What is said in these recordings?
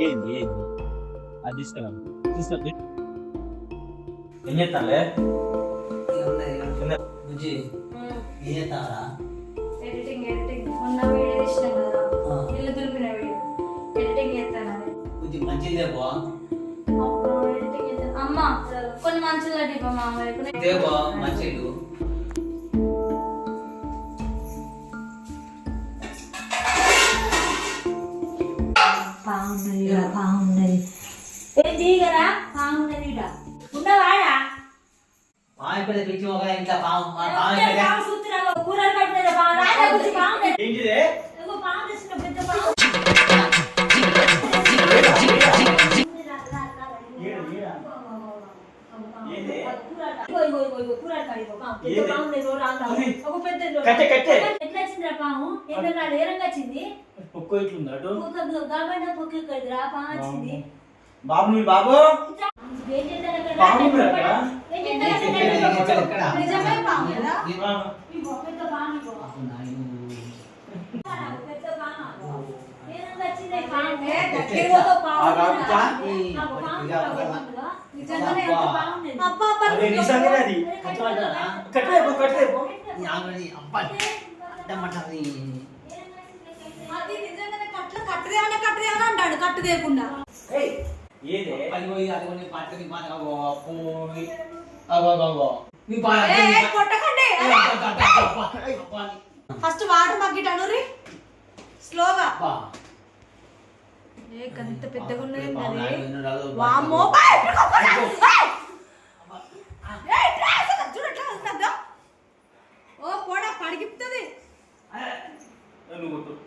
ఏంది ఏంది అది తీసుకురా తీసుకురా ఏం చేస్తానులే బుజ్జి ఏం ఎడిటింగ్ ఎడిటింగ్ మొన్న వీడియో తీసినాం కదా. ఆ. ఇల్లు దులిపిన వీడియో. ఎడిటింగ్ చేస్తాను. అది బుజ్జి మంచిది బా. ఎడిటింగ్ చేస్తాను అమ్మ కొన్ని మంచులు అడిపా మా వైపు ఇదే బా మంచిది బాగున్నది బాగున్నది ఏం బాగున్నది ఇట ఉన్నవాడా? మా ఇక్కడ పిచ్చి ఒక ఇంట్లో పాము పాము ఇక్కడ కూరలు పెట్టిన రాజా ఏంటిదే? పాము తెచ్చిన పెద్ద పాము. పాము. పాము. కట్టె, కట్టె. ఎట్లా వచ్చిందిరా పాము? ఎక్కడ ఏ రంగు వచ్చింది? పొక్కు ఇట్లుంది అటు? బాబు మీ బాబు? కట్టమంటారా? కట్టలేపు కట్టలేపు. ఈ ఆవిడని అబ్బా అడ్డమంటారు అది నిజంగానే కట్లు కట్టుదేమన్నా కట్టుదేమన్నా అంటాడు కట్టు తేకుండా ఏదే? అది పోయి అది పోయి అగో పోయి అగో అగో అగో నీ పాట ఏ, కొట్టకండి ఫస్ట్ వాటర్ మగ్గిట స్లోగా. ఏ గంత పెద్దగా ఉన్నది అది? వామ్మో బాయ్, ఇప్పుడు కొప్పరా. ఏయ్! ఏయ్, ఇట్రా, అసలు చూడు ఎట్లా ఉంటుందో. ఓ పోడా పడిగిపుతుంది నువ్వు కొట్టు ఇది తీసుకురా బయట తీసుకురా ఏ బాబు ఆ, మామయ్య, ఆగు ఎట్లా ఉన్నావు ఇట్లా ఓ మామయ్య చిన్నగా మామయ్య చిన్నగా చిన్నగా ఏయ్! మా అమ్మ నా పడతాను.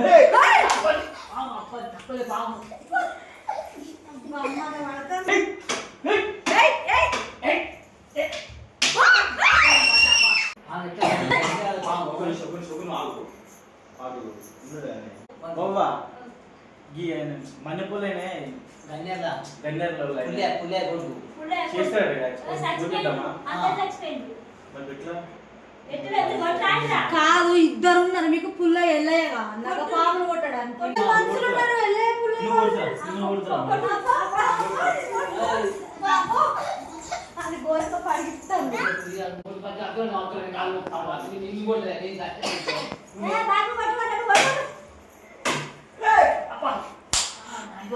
ఏయ్, ఏయ్, ఓ, ఒక నిమిషం, ఒక నిమిషం, ఒక నిమిషం ఆగు. బాబా గీ గన్నేరులో కాదు ఇద్దరు ఉన్నారు మీకు పుల్ల ఎల్లయ్యగా. నగ పాములు కొట్టడానికి. మనుషులు ఉన్నారు ఎల్లయ్య పుల్ల అది గోరతో పడిస్తాను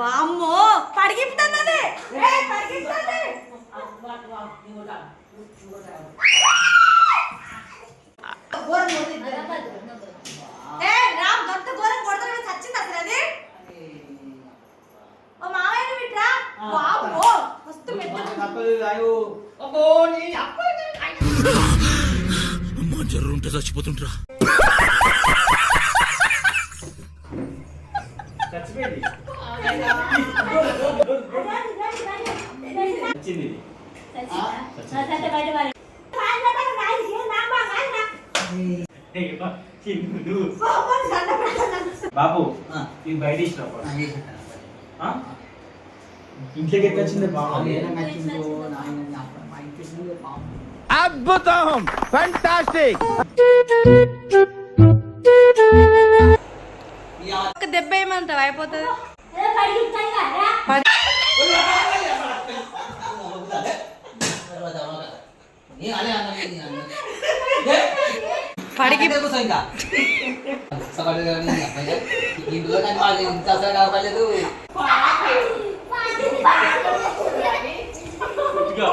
వామ్మో పడిగిపుతుంది రామ్ గంత ఘోరం కొడతానే చచ్చింది అసలు అది? ఓ మామయ్య విట్రా వామ్మో మస్తు మెత్త ఉంటే చచ్చిపోతుంటరా చచ్చిపోయింది వచ్చింది ఇది. ఏ, బా, చిన్ను, నువ్వు. బాబు ఇది బయట ఇష్టం ఇంట్లోకి ఎట్లా వచ్చింది బాబు? అద్భుతం! ఫంటాస్టిక్ ఒక దెబ్బ ఏమంటావు? అయిపోతుంది. పడికి ఇంకా ఇంట్లో కానీ వాళ్ళు ఇంత అసలు కావలేదు ఇదిగో